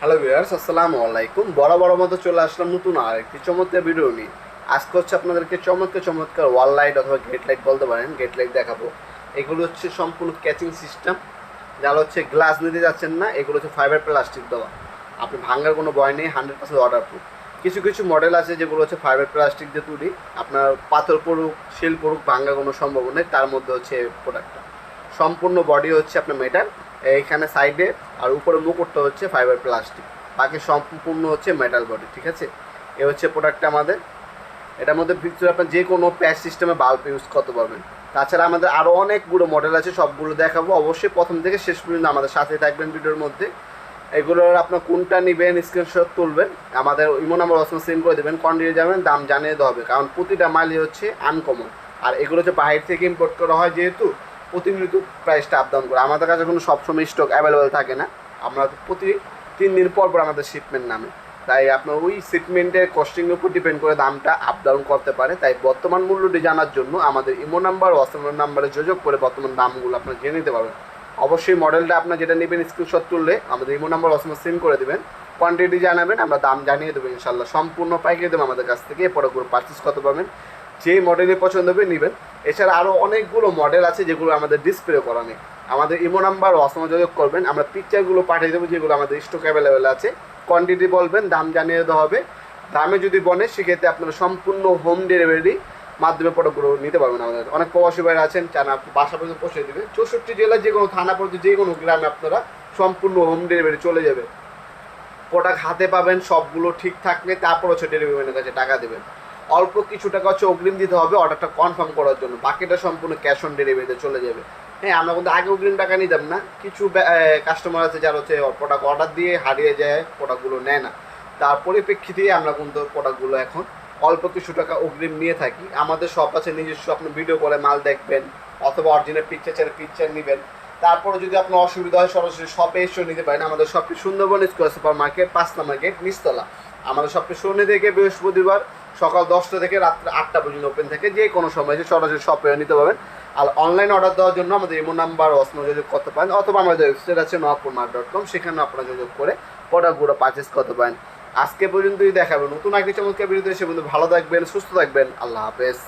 Hello viewers আসসালামু আলাইকুম। বড় বড় মতো চলে আসলাম নতুন আর একটি চমৎকার ভিডিও নিয়ে। আজকে হচ্ছে আপনাদেরকে চমৎকার চমৎকার ওয়াল লাইট অথবা গেট লাইট বলতে পারেন গেট লাইট দেখাবো। এগুলো হচ্ছে সম্পূর্ণ ক্যাচিং সিস্টেম যারা হচ্ছে গ্লাস নিতে যাচ্ছেন না, এগুলো হচ্ছে ফাইবার প্লাস্টিক দেওয়া। আপনি ভাঙার কোনো ভয় নেই হান্ড্রেড পার্সেন্ট অর্ডার প্রুফ কিছু কিছু মডেল আছে যেগুলো হচ্ছে ফাইবার প্লাস্টিক দিয়ে তৈরি। আপনার পাথর পড়ুক শিল পড়ুক, ভাঙার কোনো সম্ভাবনা নেই, তার মধ্যে হচ্ছে প্রোডাক্টটা সম্পূর্ণ বডি হচ্ছে আপনার মেটাল এইখানে সাইডে আর উপরে মুকুটটা হচ্ছে ফাইবার প্লাস্টিক বাকি সম্পূর্ণ হচ্ছে মেটাল বডি ঠিক আছে? এ হচ্ছে প্রোডাক্টটা আমাদের। এটার মধ্যে ভিতরে আপনার যে কোনো প্যাচ সিস্টেমে বাল্ব ইউজ করতে পারবেন। তাছাড়া আমাদের আরও অনেকগুলো মডেল আছে, সবগুলো দেখাবো। অবশ্যই প্রথম থেকে শেষ পর্যন্ত আমাদের সাথে থাকবেন ভিডিওর মধ্যে। এগুলোর আপনার কোনটা নেবেন স্ক্রিনশট তুলবেন, আমাদের ইমো নাম্বার অসময় সেন্ড করে দেবেন কন্ডিয়ে যাবেন, দাম জানিয়ে দেওয়া হবে। কারণ প্রতিটা মালই হচ্ছে আনকমন আর এগুলো হচ্ছে বাহির থেকে ইম্পোর্ট করা হয় যেহেতু প্রতিনিয়ত প্রাইসটা আপ ডাউন করে। আমাদের কাছে কোনো সবসময় স্টক অ্যাভেলেবেল থাকে না। আমরা প্রতি তিন দিন পর পর আমাদের শিপমেন্ট নামে। তাই আপনার ওই শিপমেন্টের কস্টিংয়ের উপর ডিপেন্ড করে দামটা আপ ডাউন করতে পারে। তাই বর্তমান মূল্যটি জানার জন্য আমাদের ইমো নাম্বার ওয়াটসঅ্যাপ নাম্বারে যোগাযোগ করে বর্তমান দামগুলো আপনার জেনে নিতে পারবেন। অবশ্যই মডেলটা আপনার যেটা নেবেন স্ক্রিনশট তুললে আমাদের ইমো নাম্বার ওয়াটসঅ্যাপ সেন্ড করে দেবেন। কোয়ান্টিটি জানাবেন, আমরা দাম জানিয়ে দেবো ইনশাল্লাহ সম্পূর্ণ পাইকারি দেবো আমাদের কাছ থেকে এরপরে করে পারচেস করতে পারবেন। যেই মডেলে পছন্দ হবে নেবেন। এছাড়া আরও অনেকগুলো মডেল আছে যেগুলো আমাদের ডিসপ্লে করা নেই। আমাদের ইমো নাম্বার অসময় যোগাযোগ করবেন। আমরা পিকচারগুলো পাঠিয়ে দেবো যেগুলো আমাদের স্টক অ্যাভেলেবেল আছে। কোয়ান্টিটি বলবেন, দাম জানিয়ে দেওয়া হবে। দামে যদি বনে সেক্ষেত্রে আপনারা সম্পূর্ণ হোম ডেলিভারি মাধ্যমে প্রোডাক্টগুলো নিতে পারবেন আমাদের। অনেক প্রবাসী ভাইরা আছেন চান বাসা পর্যন্ত পৌঁছে দেবে। চৌষট্টি জেলার যে কোনো থানা পর্যন্ত যে কোনো গ্রামে আপনারা সম্পূর্ণ হোম ডেলিভারি চলে যাবে। প্রোডাক্ট হাতে পাবেন, সবগুলো ঠিক থাকলে তারপর হচ্ছে ডেলিভারি ম্যানের কাছে টাকা দেবেন। অল্প কিছু টাকা হচ্ছে অগ্রিম দিতে হবে অর্ডারটা কনফার্ম করার জন্য। বাকিটা সম্পূর্ণ ক্যাশ অন ডেলিভারিতে চলে যাবে। হ্যাঁ আমরা কিন্তু আগে অগ্রিম টাকা নিতাম না। কিছু কাস্টমার আছে যারা হচ্ছে প্রোডাক্ট অর্ডার দিয়ে হারিয়ে যায় প্রোডাক্টগুলো নেয় না। তার পরিপ্রেক্ষিতেই আমরা কিন্তু প্রোডাক্টগুলো এখন অল্প কিছু টাকা অগ্রিম নিয়ে থাকি। আমাদের শপ আছে, নিজস্ব, আপনি ভিডিও করে মাল দেখবেন অথবা অরিজিনাল পিকচার চাইলে পিকচার নেবেন। তারপরে যদি আপনার অসুবিধা হয়, সরাসরি শপে এসেও নিতে পারেন। আমাদের শপটি সুন্দরবন স্কোয়ার সুপার মার্কেট পাঁচ নম্বর গেট নিচতলা। আমাদের শপটি শনি থেকে বৃহস্পতিবার সকাল দশটা থেকে রাত্রে আটটা পর্যন্ত ওপেন থাকে, যে কোনো সময় এসে সরাসরি শপে নিতে পারবেন। আর অনলাইন অর্ডার দেওয়ার জন্য আমাদের ইমো নাম্বার, অসম যোগাযোগ করতে পারেন, অথবা আমাদের ওয়েবসাইট আছে নপুর মার্ট ডট কম সেখানে আপনারা যোগাযোগ করে প্রোডাক্টগুলো পারচেস করতে পারেন। আজকে পর্যন্তই দেখাবেন নতুন একটি চমৎকার বিরুদ্ধে সে বন্ধু ভালো থাকবেন, সুস্থ থাকবেন। আল্লাহ হাফেজ।